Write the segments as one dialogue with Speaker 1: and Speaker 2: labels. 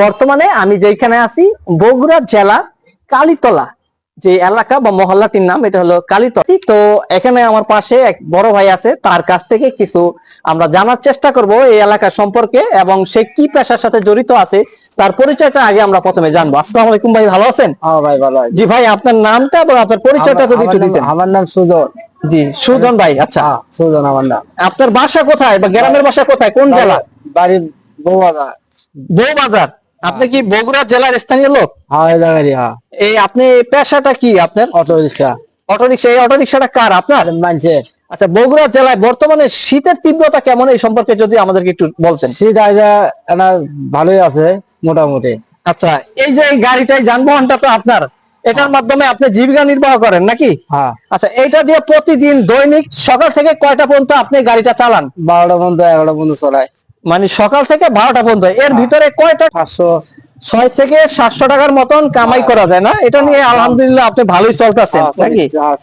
Speaker 1: বর্তমানে আমি যেখানে আছি বগুড়া জেলা কালীতলা যে এলাকা বা মহল্লাটির নাম এটা হলো কালীতলা। তো এখানে আমার পাশে এক বড় ভাই আছে তার কাছ থেকে কিছু আমরা জানার চেষ্টা করব এই এলাকা সম্পর্কে এবং সে কি পেশার সাথে জড়িত আছে তার পরিচয়টা আগে আমরা প্রথমে জানব। আসসালামু আলাইকুম ভাই ভালো আছেন?
Speaker 2: হ্যাঁ ভাই ভালো
Speaker 1: জি ভাই আপনার নামটা এবং আপনার পরিচয়টা যদি একটু দিতেন।
Speaker 2: আমার নাম সুজন।
Speaker 1: জি সুজন ভাই আচ্ছা।
Speaker 2: হ্যাঁ সুজন আমার নাম।
Speaker 1: আপনার বাসা কোথায় বা গ্রামের বাসা কোথায়? কোন জেলা?
Speaker 2: বাড়ি বৌবাদা
Speaker 1: বউবাজার আপনি কি বগুড়া জেলার স্থানীয় লোক?
Speaker 2: হ্যাঁ এই হ্যাঁ।
Speaker 1: এই আপনি পেশাটা কি আপনার?
Speaker 2: অটো রিক্সা
Speaker 1: অটো রিক্সা এই অটো রিক্সাটা কার? আপনার?
Speaker 2: মানছে।
Speaker 1: আচ্ছা বগুড়া জেলায় বর্তমানে শীতের তীব্রতা কেমন? এই সম্পর্কে যদি আমাদেরকে একটু বলতেন।
Speaker 2: শীত এটা ভালোই আছে মোটামুটি।
Speaker 1: আচ্ছা এই যে এই গাড়িটাই যানবাহনটা তো আপনার। এটার মাধ্যমে আপনি জীবিকা নির্বাহ করেন নাকি?
Speaker 2: হ্যাঁ।
Speaker 1: আচ্ছা এইটা দিয়ে প্রতিদিন দৈনিক সকাল থেকে কয়টা পর্যন্ত আপনি গাড়িটা চালান?
Speaker 2: বারোটা পর্যন্ত এগারোটা পর্যন্ত চলায়
Speaker 1: মানে সকাল থেকে বারোটা পর্যন্ত। এর ভিতরে কয়টা?
Speaker 2: পাঁচশো।
Speaker 1: ছয় থেকে সাতশো টাকার মতন কামাই করা যায় না? এটা নিয়ে আলহামদুলিল্লাহ আপনি ভালোই চলতেছেন
Speaker 2: হ্যাঁ,
Speaker 1: নাকি?
Speaker 2: হ্যাঁ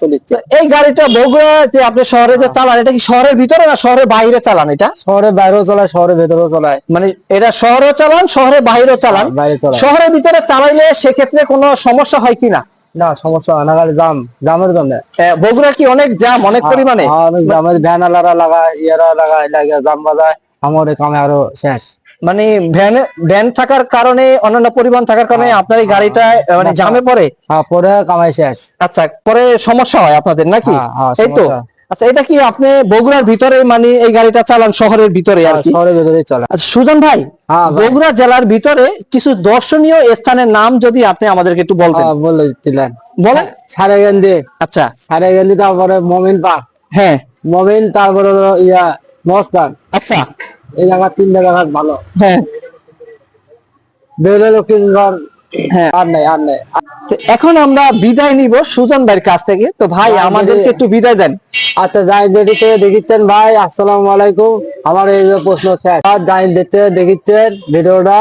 Speaker 1: এই গাড়িটা বগুড়া যে আপনি শহরে যে চালান এটা কি শহরের ভিতরে না শহরের বাইরে চালান এটা?
Speaker 2: শহরের বাইরেও চলায় শহরের ভেতরেও চলায়।
Speaker 1: মানে এটা শহরেও চালান শহরের বাইরেও চালান?
Speaker 2: হ্যাঁ,
Speaker 1: শহরের ভিতরে চালাইলে সেক্ষেত্রে কোনো সমস্যা হয় কিনা
Speaker 2: না? সমস্যা হয় না খালি জাম জামের জন্য।
Speaker 1: বগুড়া কি অনেক জাম অনেক পরিমাণে?
Speaker 2: হ্যাঁ, অনেক জামের ভ্যান আলারা লাগায় ইয়ারা লাগায় লাগে জাম বাজায়। আমার কামে আরও শেষ।
Speaker 1: মানে ভ্যান ভ্যান থাকার কারণে অন্যান্য পরিবহন থাকার কারণে আপনার এই গাড়িটা আহ, মানে জামে পড়ে?
Speaker 2: হ্যাঁ পরে কামাই শেষ।
Speaker 1: আচ্ছা পরে সমস্যা হয় আপনাদের নাকি?
Speaker 2: হ্যাঁ, হ্যাঁ,
Speaker 1: এই তো। আচ্ছা এটা কি আপনি বগুড়ার ভিতরে মানে এই গাড়িটা চালান শহরের ভিতরে আর কি?
Speaker 2: শহরের ভিতরে চলে।
Speaker 1: আচ্ছা সুজন ভাই
Speaker 2: হ্যাঁ
Speaker 1: বগুড়া জেলার ভিতরে কিছু দর্শনীয় স্থানের নাম যদি আপনি আমাদেরকে একটু বলতেন।
Speaker 2: হ্যাঁ, বলে দিচ্ছিলেন
Speaker 1: বলেন।
Speaker 2: সারাগান্দি
Speaker 1: আচ্ছা।
Speaker 2: সারাগান্দি তারপরে মমিন পার্ক।
Speaker 1: হ্যাঁ।
Speaker 2: মমিন তারপরে ইয়া মস্তান
Speaker 1: আচ্ছা।
Speaker 2: এই জায়গা তিনটা জায়গা ভালো।
Speaker 1: হ্যাঁ।
Speaker 2: বেরোলে লক্ষ্মীগঞ্জ
Speaker 1: হ্যাঁ।
Speaker 2: আর নেই আর নেই।
Speaker 1: এখন আমরা বিদায় নিব সুজন ভাইয়ের কাছ থেকে। তো ভাই
Speaker 2: ভাই,
Speaker 1: আমাদেরকে একটু বিদায় দেন।
Speaker 2: আচ্ছা যাই দেখতে দেখিচ্ছেন ভাই আসসালামু আলাইকুম। আমার এই প্রশ্ন শেষ যাই দেখতে দেখিচ্ছেন ভিডিওটা।